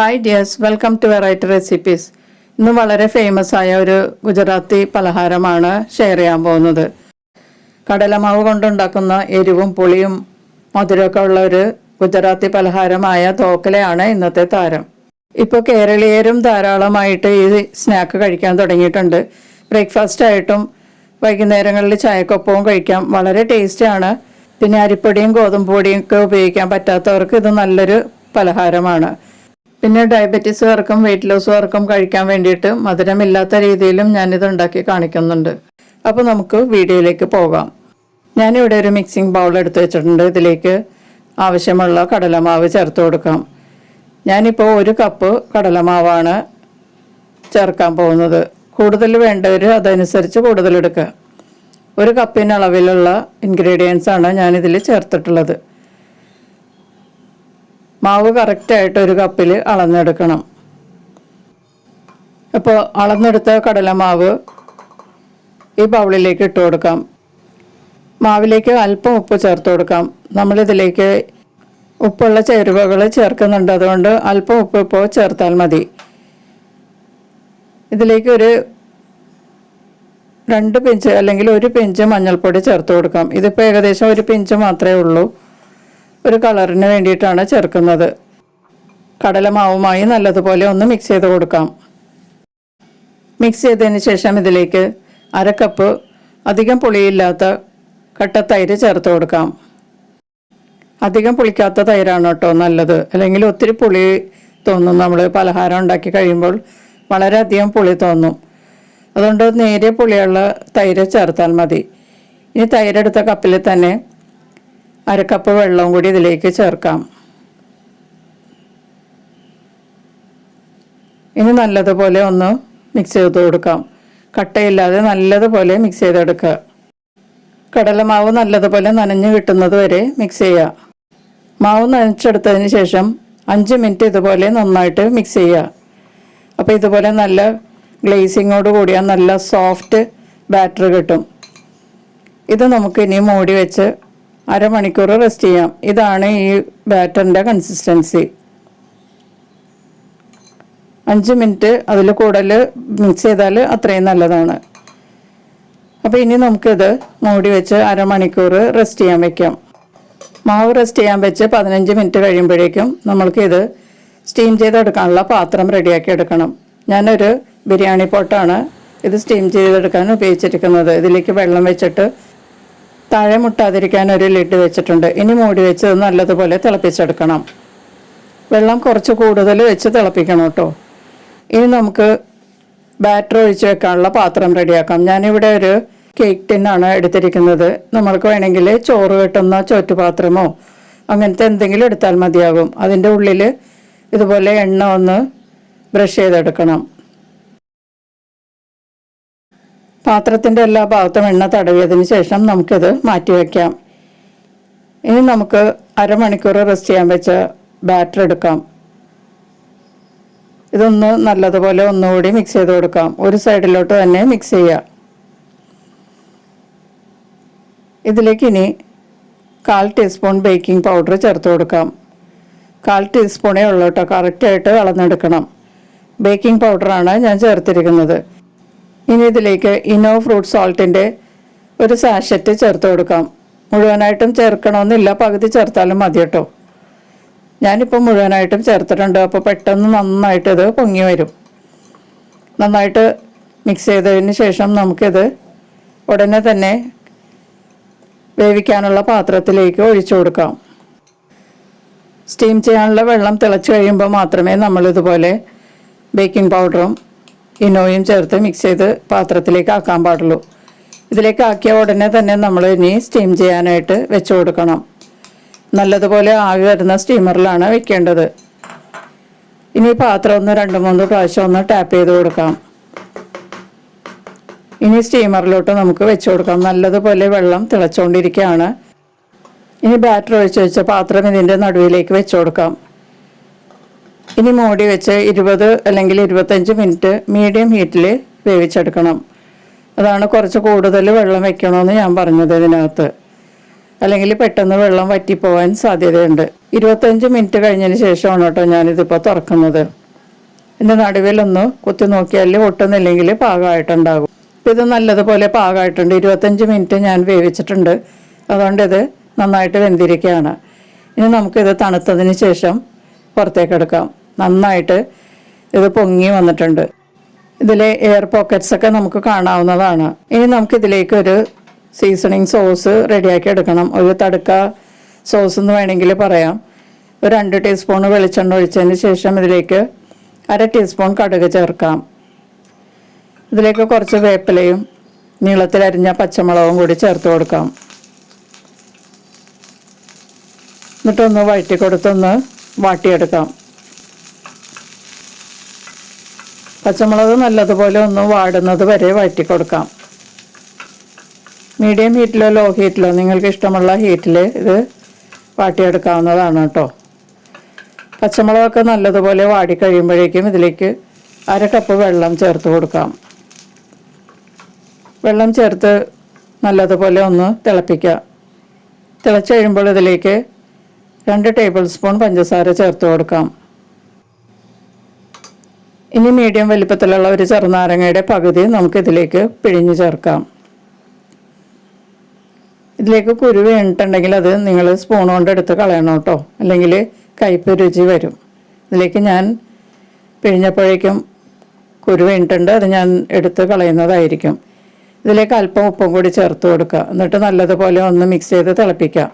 Hi dears welcome to variety recipes ഇന്ന് വളരെ famous ആയ ഒരു ഗുജറാത്തി പലഹാരമാണ് ഷെയർ ചെയ്യാൻ പോകുന്നത്. കടലമാവ് കൊണ്ടുണ്ടാക്കുന്ന എരിവും പുളിയും മധുരമൊക്കെ ഉള്ള ഒരു ഗുജറാത്തി പലഹാരമായ തോക്കലയാണ് ഇന്നത്തെ താരം. ഇപ്പോൾ കേരളീയരും ധാരാളമായിട്ട് ഈ സ്നാക്ക് കഴിക്കാൻ തുടങ്ങിയിട്ടുണ്ട്. ബ്രേക്ക്ഫാസ്റ്റ് ആയിട്ടും വൈകുന്നേരങ്ങളിൽ ചായക്കൊപ്പവും കഴിക്കാം. വളരെ ടേസ്റ്റിയാണ് പിന്നെ അരിപ്പൊടിയും ഗോതമ്പ് പൊടിയും ഒക്കെ ഉപയോഗിക്കാൻ പറ്റാത്തവർക്ക് ഇത് നല്ലൊരു പലഹാരമാണ്. പിന്നെ ഡയബറ്റീസുകാർക്കും വെയിറ്റ് ലോസുകാർക്കും കഴിക്കാൻ വേണ്ടിയിട്ട് മധുരമില്ലാത്ത രീതിയിലും ഞാനിത് ഉണ്ടാക്കി കാണിക്കുന്നുണ്ട്. അപ്പോൾ നമുക്ക് വീഡിയോയിലേക്ക് പോകാം. ഞാനിവിടെ ഒരു മിക്സിംഗ് ബൗൾ എടുത്ത് വെച്ചിട്ടുണ്ട്. ഇതിലേക്ക് ആവശ്യമുള്ള കടലമാവ് ചേർത്ത് കൊടുക്കാം. ഞാനിപ്പോൾ ഒരു കപ്പ് കടലമാവാണ് ചേർക്കാൻ പോകുന്നത്. കൂടുതൽ വേണ്ടവർ അതനുസരിച്ച് കൂടുതൽ എടുക്കുക. ഒരു കപ്പിന് അളവിലുള്ള ഇൻഗ്രീഡിയൻസ് ആണ് ഞാനിതിൽ ചേർത്തിട്ടുള്ളത്. മാവ് കറക്റ്റായിട്ട് ഒരു കപ്പിൽ അളന്നെടുക്കണം. അപ്പോൾ അളന്നെടുത്ത കടലമാവ് ഈ ബൗളിലേക്ക് ഇട്ട് കൊടുക്കാം. മാവിലേക്ക് അല്പം ഉപ്പ് ചേർത്ത് കൊടുക്കാം. നമ്മളിതിലേക്ക് ഉപ്പുള്ള ചേരുവകൾ ചേർക്കുന്നുണ്ട്. അതുകൊണ്ട് അല്പം ഉപ്പ് ഇപ്പോൾ ചേർത്താൽ മതി. ഇതിലേക്ക് ഒരു രണ്ട് പിഞ്ച് അല്ലെങ്കിൽ ഒരു പിഞ്ച് മഞ്ഞൾപ്പൊടി ചേർത്ത് കൊടുക്കാം. ഇതിപ്പോൾ ഏകദേശം ഒരു പിഞ്ച് മാത്രമേ ഉള്ളൂ. ഒരു കളറിന് വേണ്ടിയിട്ടാണ് ചേർക്കുന്നത്. കടലമാവുമായി നല്ലതുപോലെ ഒന്ന് മിക്സ് ചെയ്ത് കൊടുക്കാം. മിക്സ് ചെയ്തതിന് ശേഷം ഇതിലേക്ക് അര കപ്പ് അധികം പുളിയില്ലാത്ത കട്ടത്തൈര് ചേർത്ത് കൊടുക്കാം. അധികം പുളിക്കാത്ത തൈരാണ് കേട്ടോ നല്ലത്. അല്ലെങ്കിൽ ഒത്തിരി പുളി തോന്നും. നമ്മൾ പലഹാരം ഉണ്ടാക്കി കഴിയുമ്പോൾ വളരെയധികം പുളി തോന്നും. അതുകൊണ്ട് നേരിയ പുളിയുള്ള തൈര് ചേർത്താൽ മതി. ഇനി തൈരെടുത്ത കപ്പിൽ തന്നെ അര കപ്പ് വെള്ളവും കൂടി ഇതിലേക്ക് ചേർക്കാം. ഇനി നല്ലതുപോലെ ഒന്ന് മിക്സ് ചെയ്ത് കൊടുക്കാം. കട്ടയില്ലാതെ നല്ലതുപോലെ മിക്സ് ചെയ്തെടുക്കുക. കടലമാവ് നല്ലതുപോലെ നനഞ്ഞു കിട്ടുന്നത് വരെ മിക്സ് ചെയ്യുക. മാവ് നനച്ചെടുത്തതിന് ശേഷം അഞ്ച് മിനിറ്റ് ഇതുപോലെ നന്നായിട്ട് മിക്സ് ചെയ്യുക. അപ്പോൾ ഇതുപോലെ നല്ല ഗ്ലേസിങ്ങോട് കൂടിയ നല്ല സോഫ്റ്റ് ബാറ്റർ കിട്ടും. ഇത് നമുക്ക് ഇനി മൂടി വെച്ച് അരമണിക്കൂർ റെസ്റ്റ് ചെയ്യാം. ഇതാണ് ഈ ബാറ്ററിന്റെ കൺസിസ്റ്റൻസി അഞ്ച് മിനിറ്റ് അതിൽ കൂടുതൽ മിക്സ് ചെയ്താൽ അത്രയും നല്ലതാണ്. അപ്പോൾ ഇനി നമുക്കിത് മൂടി വെച്ച് അരമണിക്കൂർ റെസ്റ്റ് ചെയ്യാൻ വെക്കാം. മാവ് റെസ്റ്റ് ചെയ്യാൻ വെച്ച് പതിനഞ്ച് മിനിറ്റ് കഴിയുമ്പോഴേക്കും നമ്മൾക്കിത് സ്റ്റീം ചെയ്തെടുക്കാനുള്ള പാത്രം റെഡിയാക്കി എടുക്കണം. ഞാനൊരു ബിരിയാണി പോട്ടാണ് ഇത് സ്റ്റീം ചെയ്തെടുക്കാൻ ഉപയോഗിച്ചിരിക്കുന്നത്. ഇതിലേക്ക് വെള്ളം വെച്ചിട്ട് താഴെ മുട്ടാതിരിക്കാൻ ഒരു ലിഡ് വെച്ചിട്ടുണ്ട് ഇനി മൂടി വെച്ച് നല്ലതുപോലെ തിളപ്പിച്ചെടുക്കണം. വെള്ളം കുറച്ച് കൂടുതൽ വെച്ച് തിളപ്പിക്കണം കേട്ടോ. ഇനി നമുക്ക് ബാറ്റർ ഒഴിച്ച് വെക്കാനുള്ള പാത്രം റെഡിയാക്കാം. ഞാനിവിടെ ഒരു കേക്ക് ടിന്നാണ് എടുത്തിരിക്കുന്നത്. നമ്മൾക്ക് വേണമെങ്കിൽ ചോറ് കെട്ടുന്ന ചോറ്റുപാത്രമോ അങ്ങനത്തെ എന്തെങ്കിലും എടുത്താൽ മതിയാകും. അതിന്റെ ഉള്ളിൽ ഇതുപോലെ എണ്ണ ഒന്ന് ബ്രഷ് ചെയ്തെടുക്കണം. പാത്രത്തിന്റെ എല്ലാ ഭാഗത്തും എണ്ണ തടവിയതിന് ശേഷം നമുക്കിത് മാറ്റി വയ്ക്കാം ഇനി നമുക്ക് അരമണിക്കൂർ റെസ്റ്റ് ചെയ്യാൻ വെച്ച ബാറ്റർ എടുക്കാം. ഇതൊന്ന് നല്ലതുപോലെ ഒന്നുകൂടി മിക്സ് ചെയ്ത് കൊടുക്കാം. ഒരു സൈഡിലോട്ട് തന്നെ മിക്സ് ചെയ്യാം. ഇതിലേക്ക് ഇനി കാൽ ടീസ്പൂൺ ബേക്കിംഗ് പൗഡർ ചേർത്ത് കൊടുക്കാം. കാൽ ടീസ്പൂണേ ഉള്ളൂട്ടോ. കറക്റ്റായിട്ട് അളന്നെടുക്കണം. ബേക്കിംഗ് പൗഡറാണ് ഞാൻ ചേർത്തിരിക്കുന്നത്. ഇനി ഇതിലേക്ക് ഇനോ ഫ്രൂട്ട് സോൾട്ടിന്റെ ഒരു സാഷറ്റ് ചേർത്ത് കൊടുക്കാം. മുഴുവനായിട്ടും ചേർക്കണമെന്നില്ല. പകുതി ചേർത്താലും മതി കേട്ടോ. ഞാനിപ്പോൾ മുഴുവനായിട്ടും ചേർത്തിട്ടുണ്ട്. അപ്പോൾ പെട്ടെന്ന് നന്നായിട്ട് പൊങ്ങി വരും. നന്നായിട്ട് മിക്സ് ചെയ്തതിന് ശേഷം നമുക്കിത് ഉടനെ തന്നെ വേവിക്കാനുള്ള പാത്രത്തിലേക്ക് ഒഴിച്ചു കൊടുക്കാം. സ്റ്റീം ചെയ്യാനുള്ള വെള്ളം തിളച്ച് കഴിയുമ്പോൾ മാത്രമേ നമ്മളിതുപോലെ ബേക്കിംഗ് പൗഡറും ഇനോയും ചേർത്ത് മിക്സ് ചെയ്ത് പാത്രത്തിലേക്ക് ആക്കാൻ പാടുള്ളൂ. ഇതിലേക്ക് ആക്കിയ ഉടനെ തന്നെ നമ്മൾ ഇനി സ്റ്റീം ചെയ്യാനായിട്ട് വെച്ച് കൊടുക്കണം. നല്ലതുപോലെ ആവി വരുന്ന സ്റ്റീമറിലാണ് വെക്കേണ്ടത്. ഇനി പാത്രം ഒന്ന് രണ്ട് മൂന്ന് പ്രാവശ്യം ഒന്ന് ടാപ്പ് ചെയ്ത് കൊടുക്കാം. ഇനി സ്റ്റീമറിലോട്ട് നമുക്ക് വെച്ച് കൊടുക്കാം. നല്ലതുപോലെ വെള്ളം തിളച്ചുകൊണ്ടിരിക്കുകയാണ് ഇനി ബാറ്റർ ഒഴിച്ച് വെച്ച പാത്രം ഇതിന്റെ നടുവിലേക്ക് വെച്ച് കൊടുക്കാം. ഇനി മൂടി വെച്ച് ഇരുപത് അല്ലെങ്കിൽ ഇരുപത്തഞ്ച് മിനിറ്റ് മീഡിയം ഹീറ്റിൽ വേവിച്ചെടുക്കണം. അതാണ് കുറച്ച് കൂടുതൽ വെള്ളം വെക്കണമെന്ന് ഞാൻ പറഞ്ഞത് ഇതിനകത്ത്. അല്ലെങ്കിൽ പെട്ടെന്ന് വെള്ളം വറ്റിപ്പോവാൻ സാധ്യതയുണ്ട്. ഇരുപത്തഞ്ച് മിനിറ്റ് കഴിഞ്ഞതിന് ശേഷമാണ് കേട്ടോ ഞാനിതിപ്പോൾ തുറക്കുന്നത്. ഇതിന്റെ നടുവിലൊന്ന് കുത്തി നോക്കിയാൽ ഒട്ടുന്നില്ലെങ്കിൽ പാകമായിട്ടുണ്ടാകും. ഇപ്പം ഇത് നല്ലതുപോലെ പാകമായിട്ടുണ്ട്. ഇരുപത്തഞ്ച് മിനിറ്റ് ഞാൻ വേവിച്ചിട്ടുണ്ട്. അതുകൊണ്ട് ഇത് നന്നായിട്ട് വെന്തിരിക്കുകയാണ്. ഇനി നമുക്കിത് തണുത്തതിന് ശേഷം പുറത്തേക്ക് എടുക്കാം നന്നായിട്ട് ഇത് പൊങ്ങി വന്നിട്ടുണ്ട്. ഇതിലെ എയർ പോക്കറ്റ്സ് ഒക്കെ നമുക്ക് കാണാവുന്നതാണ്. ഇനി നമുക്ക് ഇതിലേക്ക് ഒരു സീസണിങ് സോസ് റെഡിയാക്കി എടുക്കണം. ഒരു തടുക്ക സോസ് എന്ന് വേണമെങ്കിൽ പറയാം. ഒരു രണ്ട് ടീസ്പൂൺ വെളിച്ചെണ്ണ ഒഴിച്ചതിന് ശേഷം ഇതിലേക്ക് അര ടീസ്പൂൺ കടുക് ചേർക്കാം. ഇതിലേക്ക് കുറച്ച് വേപ്പിലയും നീളത്തിലരിഞ്ഞ പച്ചമുളകും കൂടി ചേർത്ത് കൊടുക്കാം. എന്നിട്ടൊന്ന് വഴറ്റി കൊടുത്തൊന്ന് വാട്ടിയെടുക്കാം. പച്ചമുളക് നല്ലതുപോലെ ഒന്ന് വാടുന്നത് വരെ വഴറ്റി കൊടുക്കാം മീഡിയം ഹീറ്റിലോ ലോ ഹീറ്റിലോ നിങ്ങൾക്ക് ഇഷ്ടമുള്ള ഹീറ്റിൽ ഇത് വാട്ടിയെടുക്കാവുന്നതാണ് കേട്ടോ. പച്ചമുളകൊക്കെ നല്ലതുപോലെ വാടി കഴിയുമ്പോഴേക്കും ഇതിലേക്ക് അര കപ്പ് വെള്ളം ചേർത്ത് കൊടുക്കാം. വെള്ളം ചേർത്ത് നല്ലതുപോലെ ഒന്ന് തിളപ്പിക്കുക. തിളച്ച് കഴിയുമ്പോൾ ഇതിലേക്ക് രണ്ട് ടേബിൾ സ്പൂൺ പഞ്ചസാര ചേർത്ത് കൊടുക്കാം. ഇനി മീഡിയം വലിപ്പത്തിലുള്ള ഒരു ചെറുനാരങ്ങയുടെ പകുതി നമുക്കിതിലേക്ക് പിഴിഞ്ഞു ചേർക്കാം. ഇതിലേക്ക് കുരു വീണിട്ടുണ്ടെങ്കിൽ അത് നിങ്ങൾ സ്പൂൺ കൊണ്ട് എടുത്ത് കളയണം കേട്ടോ. അല്ലെങ്കിൽ കയ്പ് രുചി വരും. ഇതിലേക്ക് ഞാൻ പിഴിഞ്ഞപ്പോഴേക്കും കുരു വീണിട്ടുണ്ട് അത് ഞാൻ എടുത്ത് കളയുന്നതായിരിക്കും. ഇതിലേക്ക് അല്പം ഉപ്പും കൂടി ചേർത്ത് കൊടുക്കുക. എന്നിട്ട് നല്ലതുപോലെ ഒന്ന് മിക്സ് ചെയ്ത് തിളപ്പിക്കുക.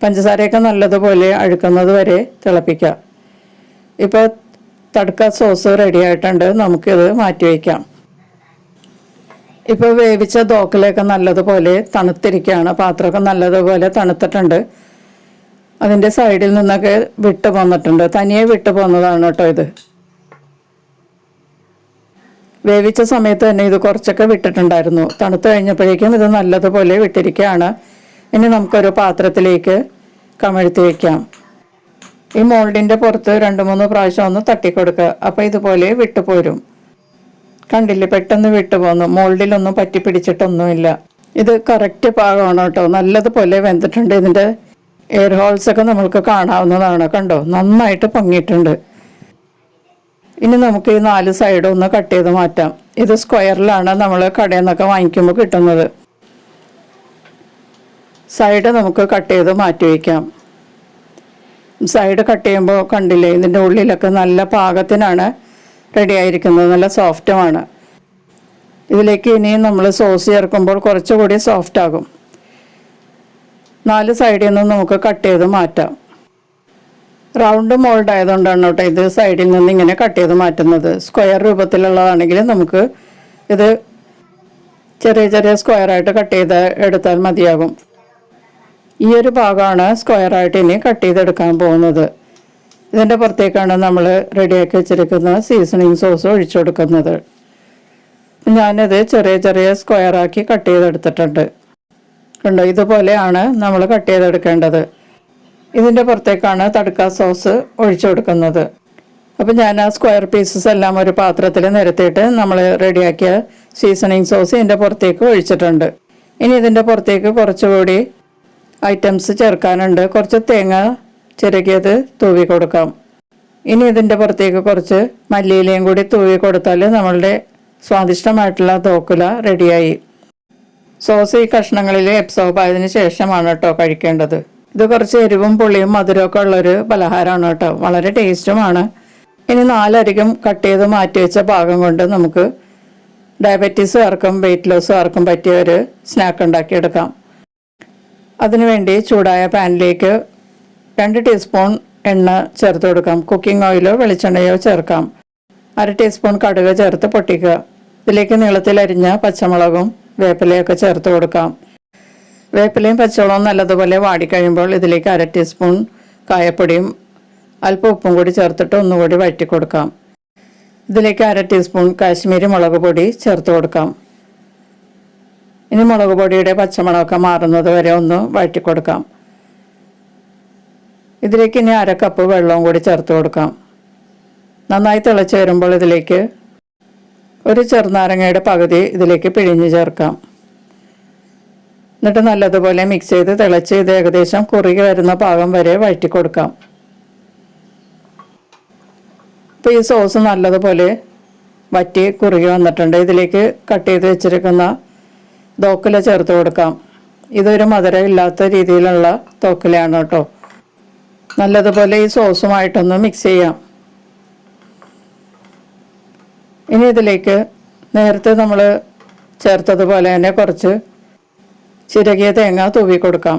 പഞ്ചസാരയൊക്കെ നല്ലതുപോലെ അഴുക്കുന്നത് വരെ തിളപ്പിക്കുക. ഇപ്പോൾ തടുക്ക സോസ് റെഡി ആയിട്ടുണ്ട്. നമുക്കിത് മാറ്റി വയ്ക്കാം. ഇപ്പോൾ വേവിച്ച ദോക്കലൊക്കെ നല്ലതുപോലെ തണുത്തിരിക്കുകയാണ്. പാത്രമൊക്കെ നല്ലതുപോലെ തണുത്തിട്ടുണ്ട്. അതിന്റെ സൈഡിൽ നിന്നൊക്കെ വിട്ട് പോന്നിട്ടുണ്ട്. തനിയെ വിട്ട് പോന്നതാണ് കേട്ടോ ഇത്. വേവിച്ച സമയത്ത് തന്നെ ഇത് കുറച്ചൊക്കെ വിട്ടിട്ടുണ്ടായിരുന്നു. തണുത്ത് കഴിഞ്ഞപ്പോഴേക്കും ഇത് നല്ലതുപോലെ വിട്ടിരിക്കുകയാണ്. ഇനി നമുക്കൊരു പാത്രത്തിലേക്ക് കമഴ്ത്തി വയ്ക്കാം. ഈ മോൾഡിന്റെ പുറത്ത് രണ്ട് മൂന്ന് പ്രാവശ്യം ഒന്ന് തട്ടിക്കൊടുക്കുക അപ്പോൾ ഇതുപോലെ വിട്ടുപോരും. കണ്ടില്ലേ? പെട്ടെന്ന് വിട്ടുപോന്നു. മോൾഡിലൊന്നും പറ്റി പിടിച്ചിട്ടൊന്നുമില്ല ഇത് കറക്റ്റ് പാകമാണ് കേട്ടോ. നല്ലതുപോലെ വെന്തിട്ടുണ്ട്. ഇതിന്റെ എയർ ഹോൾസ് ഒക്കെ നമ്മൾക്ക് കാണാവുന്നതാണ് കണ്ടോ? നന്നായിട്ട് പൊങ്ങിയിട്ടുണ്ട്. ഇനി നമുക്ക് ഈ നാല് സൈഡും ഒന്ന് കട്ട് ചെയ്ത് മാറ്റാം. ഇത് സ്ക്വയറിലാണ് നമ്മൾ കടയിൽ നിന്നൊക്കെ വാങ്ങിക്കുമ്പോൾ കിട്ടുന്നത്. സൈഡ് നമുക്ക് കട്ട് ചെയ്ത് മാറ്റി വയ്ക്കാം. സൈഡ് കട്ട് ചെയ്യുമ്പോൾ കണ്ടില്ലേ ഇതിന്റെ ഉള്ളിലൊക്കെ നല്ല പാകത്തിനാണ് റെഡി ആയിരിക്കുന്നത് നല്ല സോഫ്റ്റുമാണ് ഇതിലേക്ക് ഇനിയും നമ്മൾ സോസ് ചേർക്കുമ്പോൾ കുറച്ചുകൂടി സോഫ്റ്റ് ആകും. നാല് സൈഡിൽ നിന്നും നമുക്ക് കട്ട് ചെയ്ത് മാറ്റാം. റൗണ്ട് മോൾഡ് ആയതുകൊണ്ടാണ് കേട്ടോ ഇത് സൈഡിൽ നിന്ന് ഇങ്ങനെ കട്ട് ചെയ്ത് മാറ്റുന്നത്. സ്ക്വയർ രൂപത്തിലുള്ളതാണെങ്കിൽ നമുക്ക് ഇത് ചെറിയ ചെറിയ സ്ക്വയറായിട്ട് കട്ട് ചെയ്ത് എടുത്താൽ മതിയാകും. ഈ ഒരു ഭാഗമാണ് സ്ക്വയറായിട്ട് ഇനി കട്ട് ചെയ്തെടുക്കാൻ പോകുന്നത്. ഇതിന്റെ പുറത്തേക്കാണ് നമ്മൾ റെഡിയാക്കി വെച്ചിരിക്കുന്ന സീസണിങ് സോസ് ഒഴിച്ചു കൊടുക്കുന്നത് ഞാനത് ചെറിയ ചെറിയ സ്ക്വയറാക്കി കട്ട് ചെയ്തെടുത്തിട്ടുണ്ട്. കണ്ടോ ഇതുപോലെയാണ് നമ്മൾ കട്ട് ചെയ്തെടുക്കേണ്ടത്. ഇതിന്റെ പുറത്തേക്കാണ് തടുക്ക സോസ് ഒഴിച്ചു കൊടുക്കുന്നത് അപ്പം ഞാൻ ആ സ്ക്വയർ പീസസ് എല്ലാം ഒരു പാത്രത്തിൽ നിരത്തിയിട്ട് നമ്മൾ റെഡിയാക്കിയ സീസണിങ് സോസ് ഇതിന്റെ പുറത്തേക്ക് ഒഴിച്ചിട്ടുണ്ട്. ഇനി ഇതിന്റെ പുറത്തേക്ക് കുറച്ചുകൂടി ഐറ്റംസ് ചേർക്കാനുണ്ട്. കുറച്ച് തേങ്ങ ചിരകിയത് തൂവി കൊടുക്കാം. ഇനി ഇതിന്റെ പുറത്തേക്ക് കുറച്ച് മല്ലിയിലയും കൂടി തൂവി കൊടുത്താൽ നമ്മളുടെ സ്വാദിഷ്ടമായിട്ടുള്ള തോക്കുല റെഡിയായി. സോസ് ഈ കഷ്ണങ്ങളിൽ എബ്സോർബ് ആയതിന് ശേഷമാണ് കേട്ടോ കഴിക്കേണ്ടത്. ഇത് കുറച്ച് എരിവും പുളിയും മധുരമൊക്കെ ഉള്ളൊരു പലഹാരമാണ് കേട്ടോ വളരെ ടേസ്റ്റുമാണ്. ഇനി നാലരികം കട്ട് ചെയ്ത് മാറ്റി വെച്ച ഭാഗം കൊണ്ട് നമുക്ക് ഡയബറ്റീസുകാർക്കും വെയിറ്റ് ലോസുകാർക്കും പറ്റിയ ഒരു സ്നാക്ക് ഉണ്ടാക്കിയെടുക്കാം. അതിനുവേണ്ടി ചൂടായ പാനിലേക്ക് രണ്ട് ടീസ്പൂൺ എണ്ണ ചേർത്ത് കൊടുക്കാം. കുക്കിംഗ് ഓയിലോ വെളിച്ചെണ്ണയോ ചേർക്കാം. അര ടീസ്പൂൺ കടുക് ചേർത്ത് പൊട്ടിക്കുക. ഇതിലേക്ക് നീളത്തിൽ അരിഞ്ഞ പച്ചമുളകും വേപ്പിലയൊക്കെ ചേർത്ത് കൊടുക്കാം. വേപ്പിലയും പച്ചമുളകും നല്ലതുപോലെ വാടിക്കഴിയുമ്പോൾ ഇതിലേക്ക് അര ടീസ്പൂൺ കായപ്പൊടിയും അല്പം ഉപ്പും കൂടി ചേർത്തിട്ട് ഒന്നുകൂടി വഴറ്റി കൊടുക്കാം. ഇതിലേക്ക് അര ടീസ്പൂൺ കാശ്മീരി മുളക് പൊടി ചേർത്ത് കൊടുക്കാം. ഇനി മുളക് പൊടിയുടെ പച്ചമുളകൊക്കെ മാറുന്നത് വരെ ഒന്ന് വഴറ്റി കൊടുക്കാം. ഇതിലേക്ക് ഇനി അര കപ്പ് വെള്ളവും കൂടി ചേർത്ത് കൊടുക്കാം. നന്നായി തിളച്ച് വരുമ്പോൾ ഇതിലേക്ക് ഒരു ചെറുനാരങ്ങയുടെ പകുതി ഇതിലേക്ക് പിഴിഞ്ഞ് ചേർക്കാം. എന്നിട്ട് നല്ലതുപോലെ മിക്സ് ചെയ്ത് തിളച്ച് ഇത് ഏകദേശം കുറുകി വരുന്ന പാകം വരെ വഴറ്റി കൊടുക്കാം. അപ്പോൾ ഈ സോസ് നല്ലതുപോലെ വറ്റി കുറുകി വന്നിട്ടുണ്ട്. ഇതിലേക്ക് കട്ട് ചെയ്ത് വെച്ചിരിക്കുന്ന തോക്കില ചേർത്ത് കൊടുക്കാം. ഇതൊരു മധുരം ഇല്ലാത്ത രീതിയിലുള്ള തോക്കിലാണ് കേട്ടോ. നല്ലതുപോലെ ഈ സോസുമായിട്ടൊന്ന് മിക്സ് ചെയ്യാം. ഇനി ഇതിലേക്ക് നേരത്തെ നമ്മൾ ചേർത്തതുപോലെ തന്നെ കുറച്ച് ചിരകിയ തേങ്ങ തൂവി കൊടുക്കാം.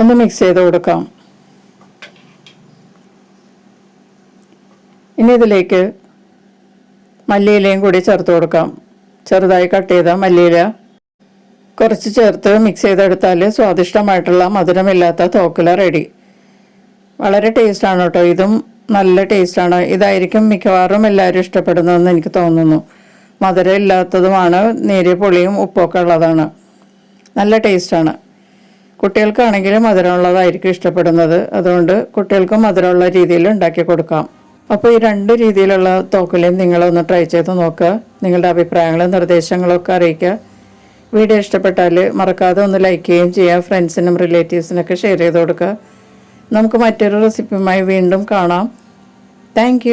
ഒന്ന് മിക്സ് ചെയ്ത് കൊടുക്കാം. ഇനി ഇതിലേക്ക് മല്ലിയിലയും കൂടി ചേർത്ത് കൊടുക്കാം. ചെറുതായി കട്ട് ചെയ്ത മല്ലിയില കുറച്ച് ചേർത്ത് മിക്സ് ചെയ്തെടുത്താൽ സ്വാദിഷ്ടമായിട്ടുള്ള മധുരമില്ലാത്ത തോക്കില റെഡി വളരെ ടേസ്റ്റാണ് കേട്ടോ ഇതും നല്ല ടേസ്റ്റാണ് ഇതായിരിക്കും മിക്കവാറും എല്ലാവരും ഇഷ്ടപ്പെടുന്നതെന്ന് എനിക്ക് തോന്നുന്നു. മധുരം ഇല്ലാത്തതുമാണ് നേരിയ പുളിയും ഉപ്പൊക്കെ ഉള്ളതാണ്. നല്ല ടേസ്റ്റാണ് കുട്ടികൾക്കാണെങ്കിലും മധുരമുള്ളതായിരിക്കും ഇഷ്ടപ്പെടുന്നത്. അതുകൊണ്ട് കുട്ടികൾക്കും മധുരമുള്ള രീതിയിൽ ഉണ്ടാക്കി കൊടുക്കാം. അപ്പോൾ ഈ രണ്ട് രീതിയിലുള്ള തോക്കുകളെയും നിങ്ങളൊന്ന് ട്രൈ ചെയ്ത് നോക്കുക നിങ്ങളുടെ അഭിപ്രായങ്ങളും നിർദ്ദേശങ്ങളും ഒക്കെ അറിയിക്കുക. വീഡിയോ ഇഷ്ടപ്പെട്ടാൽ മറക്കാതെ ഒന്ന് ലൈക്ക് ചെയ്യുകയും ചെയ്യുക. ഫ്രണ്ട്സിനും റിലേറ്റീവ്സിനൊക്കെ ഷെയർ ചെയ്ത് കൊടുക്കുക. നമുക്ക് മറ്റൊരു റെസിപ്പിയുമായി വീണ്ടും കാണാം. താങ്ക്